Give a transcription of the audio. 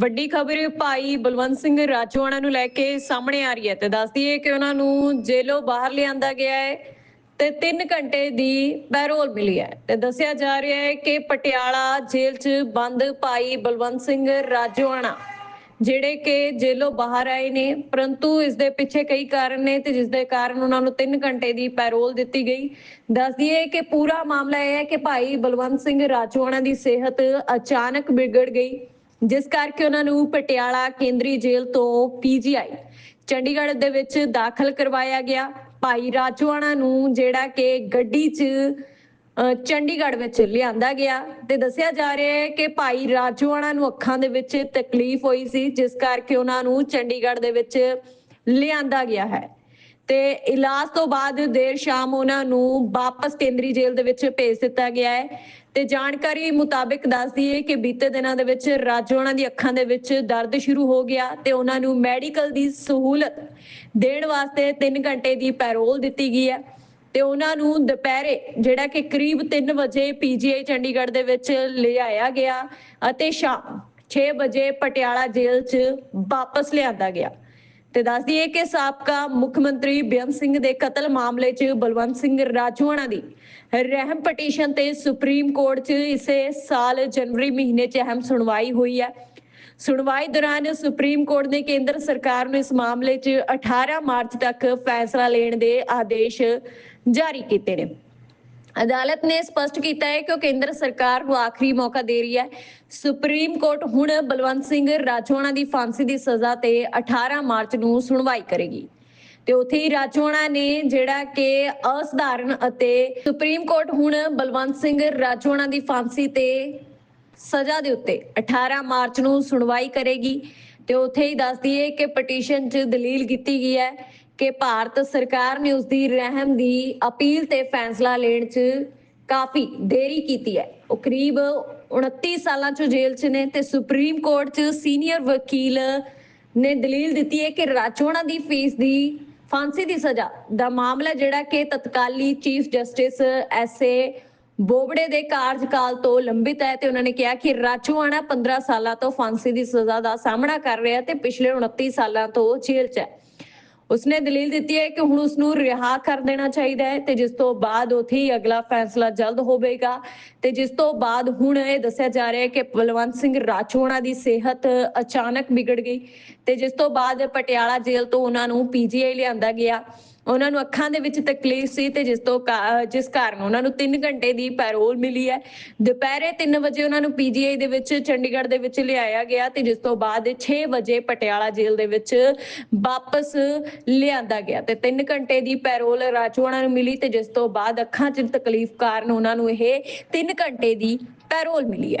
ਵੱਡੀ ਖਬਰ ਭਾਈ ਬਲਵੰਤ ਸਿੰਘ ਰਾਜੋਆਣਾ ਨੂੰ ਲੈ ਕੇ ਸਾਹਮਣੇ ਆ ਰਹੀ ਹੈ ਤੇ ਦੱਸਦੀ ਹੈ ਕਿ ਉਹਨਾਂ ਨੂੰ ਜੇਲੋਂ ਬਾਹਰ ਲਿਆਂਦਾ ਗਿਆ ਹੈ ਤੇ 3 ਘੰਟੇ ਦੀ ਪੈਰੋਲ ਮਿਲੀ ਹੈ ਤੇ ਦੱਸਿਆ ਜਾ ਰਿਹਾ ਹੈ ਕਿ ਪਟਿਆਲਾ ਜੇਲ੍ਹ 'ਚ ਬੰਦ ਭਾਈ ਬਲਵੰਤ ਸਿੰਘ ਰਾਜੋਆਣਾ, ਜਿਹੜੇ ਕਿ ਜੇਲੋਂ ਬਾਹਰ ਆਏ ਨੇ, ਪਰੰਤੂ ਇਸ ਦੇ ਪਿੱਛੇ ਕਈ ਕਾਰਨ ਨੇ ਤੇ ਜਿਸ ਦੇ ਕਾਰਨ ਉਹਨਾਂ ਨੂੰ 3 ਘੰਟੇ ਦੀ ਪੈਰੋਲ ਦਿੱਤੀ ਗਈ। ਦੱਸਦੀ ਹੈ ਕਿ ਪੂਰਾ ਮਾਮਲਾ ਇਹ ਹੈ ਕਿ ਭਾਈ ਬਲਵੰਤ ਸਿੰਘ ਰਾਜੋਆਣਾ ਦੀ ਸਿਹਤ ਅਚਾਨਕ ਵਿਗੜ ਗਈ। ਜਿਸ ਕਰਕੇ ਉਹਨਾਂ ਨੂੰ ਪਟਿਆਲਾ ਕੇਂਦਰੀ ਜੇਲ੍ਹ ਤੋਂ ਪੀਜੀਆਈ ਚੰਡੀਗੜ੍ਹ ਦੇ ਵਿੱਚ ਦਾਖਲ ਕਰਵਾਇਆ ਗਿਆ। ਭਾਈ ਰਾਜੋਆਣਾ ਨੂੰ ਜਿਹੜਾ ਕਿ ਗੱਡੀ 'ਚ ਅ, ਚੰਡੀਗੜ੍ਹ ਵਿੱਚ ਲਿਆਂਦਾ ਗਿਆ ਤੇ ਦੱਸਿਆ ਜਾ ਰਿਹਾ ਹੈ ਕਿ ਭਾਈ ਰਾਜੋਆਣਾ ਨੂੰ ਅੱਖਾਂ ਦੇ ਵਿੱਚ ਤਕਲੀਫ ਹੋਈ ਸੀ ਜਿਸ ਕਰਕੇ ਉਹਨਾਂ ਨੂੰ ਚੰਡੀਗੜ੍ਹ ਦੇ ਵਿੱਚ ਲਿਆਂਦਾ ਗਿਆ ਹੈ। ਤੇ ਇਲਾਜ ਤੋਂ ਬਾਅਦ ਦੇਰ ਸ਼ਾਮ ਉਹਨਾਂ ਨੂੰ ਵਾਪਸ ਕੇਂਦਰੀ ਜੇਲ੍ਹ ਦੇ ਵਿੱਚ ਭੇਜ ਦਿੱਤਾ ਗਿਆ ਹੈ। ਤੇ ਜਾਣਕਾਰੀ ਮੁਤਾਬਿਕ ਦੱਸਦੀ ਹੈ ਕਿ ਬੀਤੇ ਦਿਨਾਂ ਦੇ ਵਿੱਚ ਰਾਜੋਆਣਾ ਦੀ ਅੱਖਾਂ ਦੇ ਵਿੱਚ ਦਰਦ ਸ਼ੁਰੂ ਹੋ ਗਿਆ ਤੇ ਉਹਨਾਂ ਨੂੰ ਮੈਡੀਕਲ ਦੀ ਸਹੂਲਤ ਦੇਣ ਵਾਸਤੇ 3 ਘੰਟੇ ਦੀ ਪੈਰੋਲ ਦਿੱਤੀ ਗਈ ਹੈ। ਤੇ ਉਹਨਾਂ ਨੂੰ ਦੁਪਹਿਰੇ, ਜਿਹੜਾ ਕਿ ਕਰੀਬ 3 ਵਜੇ ਪੀਜੀਆਈ ਚੰਡੀਗੜ੍ਹ ਦੇ ਵਿੱਚ ਲਿਆਇਆ ਗਿਆ ਅਤੇ ਸ਼ਾਮ 6 ਵਜੇ ਪਟਿਆਲਾ ਜੇਲ੍ਹ 'ਚ ਵਾਪਸ ਲਿਆਂਦਾ ਗਿਆ। ਤੇ ਦੱਸਦੀ ਹੈ ਕਿ ਸਾਬਕਾ ਮੁੱਖ ਮੰਤਰੀ ਬੇਅੰਤ ਸਿੰਘ ਦੇ ਕਤਲ ਮਾਮਲੇ 'ਚ ਬਲਵੰਤ ਸਿੰਘ ਰਾਜੋਆਣਾ ਦੀ ਰਹਿਮ ਪਟੀਸ਼ਨ ਤੇ ਸੁਪਰੀਮ ਕੋਰਟ 'ਚ ਇਸੇ ਸਾਲ ਜਨਵਰੀ ਮਹੀਨੇ 'ਚ ਅਹਿਮ ਸੁਣਵਾਈ ਹੋਈ ਹੈ। ਸੁਣਵਾਈ ਦੌਰਾਨ ਸੁਪਰੀਮ ਕੋਰਟ ਨੇ ਕੇਂਦਰ ਸਰਕਾਰ ਨੂੰ ਇਸ ਮਾਮਲੇ 'ਚ 18 ਮਾਰਚ ਤੱਕ ਫੈਸਲਾ ਲੈਣ ਦੇ ਆਦੇਸ਼ ਜਾਰੀ ਕੀਤੇ ਨੇ। ਅਦਾਲਤ ਨੇ ਸਪਸ਼ਟ ਕੀਤਾ ਹੈ ਕਿ ਉਹ ਕੇਂਦਰ ਸਰਕਾਰ ਨੂੰ ਆਖਰੀ ਮੌਕਾ ਦੇ ਰਹੀ ਹੈ। ਸੁਪਰੀਮ ਕੋਰਟ ਹੁਣ ਬਲਵੰਤ ਸਿੰਘ ਰਾਜੋਆਣਾ ਦੀ ਫਾਂਸੀ ਦੀ ਸਜ਼ਾ ਤੇ 18 ਮਾਰਚ ਨੂੰ ਸੁਣਵਾਈ ਕਰੇਗੀ। ਤੇ ਉੱਥੇ ਹੀ ਰਾਜੋਆਣਾ ਨੇ ਜਿਹੜਾ ਕਿ ਅਸਧਾਰਨ ਅਤੇ ਸੁਪਰੀਮ ਕੋਰਟ ਹੁਣ ਬਲਵੰਤ ਸਿੰਘ ਰਾਜੋਣਾ ਦੀ ਫਾਂਸੀ ਤੇ ਸਜ਼ਾ ਦੇ ਉੱਤੇ 18 ਮਾਰਚ ਨੂੰ ਸੁਣਵਾਈ ਕਰੇਗੀ। ਤੇ ਉੱਥੇ ਹੀ ਦੱਸਦੀ ਹੈ ਕਿ ਪਟੀਸ਼ਨ 'ਚ ਦਲੀਲ ਕੀਤੀ ਗਈ ਹੈ ਕਿ ਭਾਰਤ ਸਰਕਾਰ ਨੇ ਉਸ ਦੀ ਰਹਿਮ ਦੀ ਅਪੀਲ ਤੇ ਫੈਸਲਾ ਲੈਣ 'ਚ ਕਾਫੀ ਦੇਰੀ ਕੀਤੀ ਹੈ। ਉਹ ਕਰੀਬ 29 ਸਾਲਾਂ 'ਚ ਜੇਲ੍ਹ 'ਚ ਨੇ ਤੇ ਸੁਪਰੀਮ ਕੋਰਟ 'ਚ ਸੀਨੀਅਰ ਵਕੀਲ ਨੇ ਦਲੀਲ ਦਿੱਤੀ ਹੈ ਕਿ ਰਾਜੋਆਣਾ ਦੀ ਫੀਸ ਦੀ, ਫਾਂਸੀ ਦੀ ਸਜ਼ਾ ਦਾ ਮਾਮਲਾ ਜਿਹੜਾ ਕਿ ਤਤਕਾਲੀ ਚੀਫ ਜਸਟਿਸ ਐਸਏ ਬੋਬੜੇ ਦੇ ਕਾਰਜਕਾਲ ਤੋਂ ਲੰਬਿਤ ਹੈ ਤੇ ਉਹਨਾਂ ਨੇ ਕਿਹਾ ਕਿ ਰਾਜੋਆਣਾ 15 ਸਾਲਾਂ ਤੋਂ ਫਾਂਸੀ ਦੀ ਸਜ਼ਾ ਦਾ ਸਾਹਮਣਾ ਕਰ ਰਿਹਾ ਤੇ ਪਿਛਲੇ 29 ਸਾਲਾਂ ਤੋਂ ਜੇਲ੍ਹ 'ਚ ਹੈ। ਉਸਨੇ ਦਲੀਲ ਦਿੱਤੀ ਹੈ ਕਿ ਹੁਣ ਉਸ ਨੂੰ ਰਿਹਾ ਕਰ ਦੇਣਾ ਚਾਹੀਦਾ ਹੈ ਤੇ ਜਿਸ ਤੋਂ ਬਾਅਦ ਉਥੇ ਹੀ ਅਗਲਾ ਫੈਸਲਾ ਜਲਦ ਹੋਵੇਗਾ ਤੇ ਜਿਸ ਤੋਂ ਬਾਅਦ ਹੁਣ ਇਹ ਦੱਸਿਆ ਜਾ ਰਿਹਾ ਹੈ ਕਿ ਬਲਵੰਤ ਸਿੰਘ ਰਾਜੋਆਣਾ ਦੀ ਸਿਹਤ ਅਚਾਨਕ ਵਿਗੜ ਗਈ ਤੇ ਜਿਸ ਤੋਂ ਬਾਅਦ ਪਟਿਆਲਾ ਜੇਲ੍ਹ ਤੋਂ ਉਹਨਾਂ ਨੂੰ ਪੀਜੀਆਈ ਲਿਆਂਦਾ ਗਿਆ। ਉਹਨਾਂ ਨੂੰ ਅੱਖਾਂ ਦੇ ਵਿੱਚ ਤਕਲੀਫ ਸੀ ਤੇ ਜਿਸ ਤੋਂ ਕਾ- ਜਿਸ ਕਾਰਨ ਉਹਨਾਂ ਨੂੰ 3 ਘੰਟੇ ਦੀ ਪੈਰੋਲ ਮਿਲੀ ਹੈ। ਦੁਪਹਿਰੇ 3 ਵਜੇ ਉਹਨਾਂ ਨੂੰ ਪੀਜੀਆਈ ਦੇ ਵਿੱਚ ਚੰਡੀਗੜ੍ਹ ਦੇ ਵਿੱਚ ਲਿਆਇਆ ਗਿਆ ਤੇ ਜਿਸ ਤੋਂ ਬਾਅਦ 6 ਵਜੇ ਪਟਿਆਲਾ ਜੇਲ੍ਹ ਦੇ ਵਿੱਚ ਵਾਪਸ ਲਿਆਂਦਾ ਗਿਆ ਤੇ 3 ਘੰਟੇ ਦੀ ਪੈਰੋਲ ਰਾਜੋਆਣਾ ਨੂੰ ਮਿਲੀ ਤੇ ਜਿਸ ਤੋਂ ਬਾਅਦ ਅੱਖਾਂ 'ਚ ਤਕਲੀਫ ਕਾਰਨ ਉਹਨਾਂ ਨੂੰ ਇਹ 3 ਘੰਟੇ ਦੀ ਪੈਰੋਲ ਮਿਲੀ ਹੈ।